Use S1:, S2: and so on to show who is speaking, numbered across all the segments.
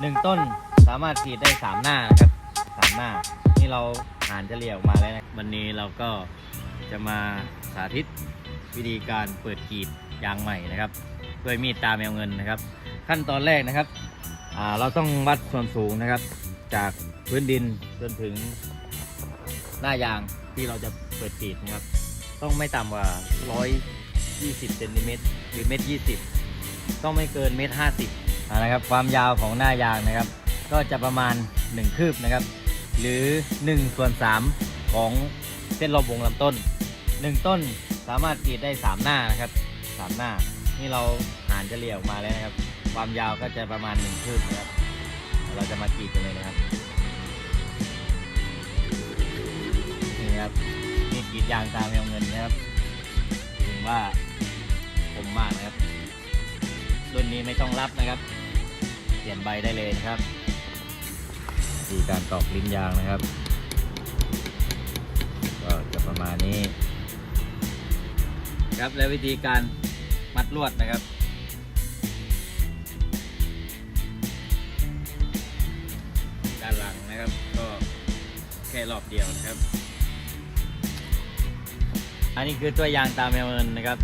S1: หนึ่งต้นสามารถกรีดได้สามหน้านะครับสามหน้า นี่เราหานเฉลี่ยออกมาแล้วนะวันนี้เราก็จะมาสาธิตวิธีการเปิดกรีดยางใหม่นะครับด้วยมีดตาแมวเงินนะครับ ขั้นตอนแรกนะครับเราต้องวัดส่วนสูงนะครับ จากพื้นดินจนถึงหน้ายางที่เราจะเปิดกรีดนะครับ ต้องไม่ต่ำกว่า 120เซนติเมตรหรือเมตร20 ต้องไม่เกินเมตร50 นะครับความยาวของหน้ายางนะครับ ก็จะประมาณ 1 คืบนะครับ หรือ1ส่วน3ของเส้นรอบวงลำต้น 1 ต้นสามารถกรีดได้ 3 หน้านะครับ 3 หน้า นี่เราหารเฉลี่ยออกมาแล้วนะครับ ความยาวก็จะประมาณ 1 คืบนะครับ เราจะมากรีดกันเลยนะครับนี่ครับนี่กรีดยางตามแมวเงินนะครับถึงว่าผมมากนะครับ รุ่นนี้ไม่ต้องรับนะครับ เปลี่ยนใบได้เลยนะครับวิธีการตอกลิ้นยางนะครับ ก็จะประมาณนี้ ครับและวิธีการมัดลวดนะครับด้านหลังนะครับก็แค่รอบเดียวนะครับ อันนี้คือตัวยางตาแมวเงินนะครับ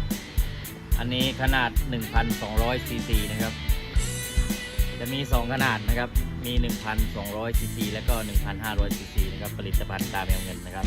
S1: อันนี้ขนาด 1,200ซีซีนะครับ จะมี 2 ขนาดนะครับ มี 1,200ซีซีแล้วก็ 1,500ซีซีนะครับ ผลิตภัณฑ์ตาแมวเงินนะครับ